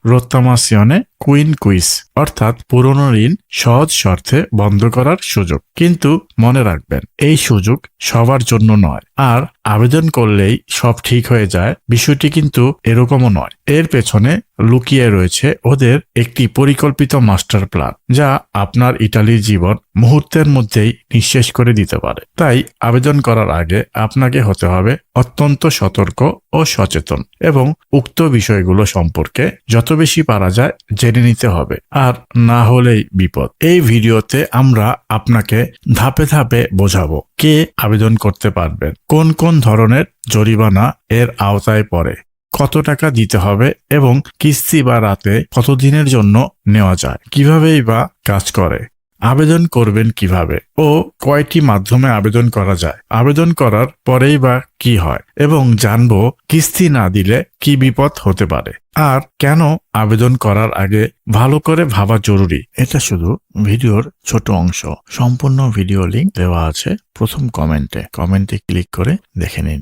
rottamazione queen কুইস অর্থাৎ পুরনো ঋণ সহজ শর্তে বন্ধ করার সুযোগ। কিন্তু মনে রাখবেন, এই সুযোগ সবার জন্য নয়। আর আবেদন করলেই সব ঠিক হয়ে যায়, বিষয়টি কিন্তু এরকমও নয়। এর পেছনে লুকিয়ে রয়েছে ওদের একটি পরিকল্পিত মাস্টার প্ল্যান, যা আপনার ইটালির জীবন মুহূর্তের মধ্যেই নিঃশেষ করে দিতে পারে। তাই আবেদন করার আগে আপনাকে হতে হবে অত্যন্ত সতর্ক ও সচেতন এবং উক্ত বিষয়গুলো সম্পর্কে যত বেশি পারা যায় জেনে নিতে হবে, আর না হলেই বিপদ। এই ভিডিওতে আমরা আপনাকে ধাপে ধাপে বোঝাবো কে আবেদন করতে পারবেন, কোন কোন ধরনের জরিমানা এর আওতায় পড়ে, কত টাকা দিতে হবে এবং কিস্তি বা রাতে কতদিনের জন্য নেওয়া যায়, কিভাবেই বা কাজ করে। আবেদন করবেন কীভাবে? ও কয়টি মাধ্যমে আবেদন করা যায়? আবেদন করার পরেই বা কি হয়? এবং জানব কিস্তি না দিলে কি বিপদ হতে পারে? আর কেন আবেদন করার আগে ভালো করে ভাবা জরুরি? এটা শুধু ভিডিওর ছোট অংশ। সম্পূর্ণ ভিডিও লিংক দেওয়া আছে প্রথম কমেন্টে। কমেন্টে ক্লিক করে দেখে নিন।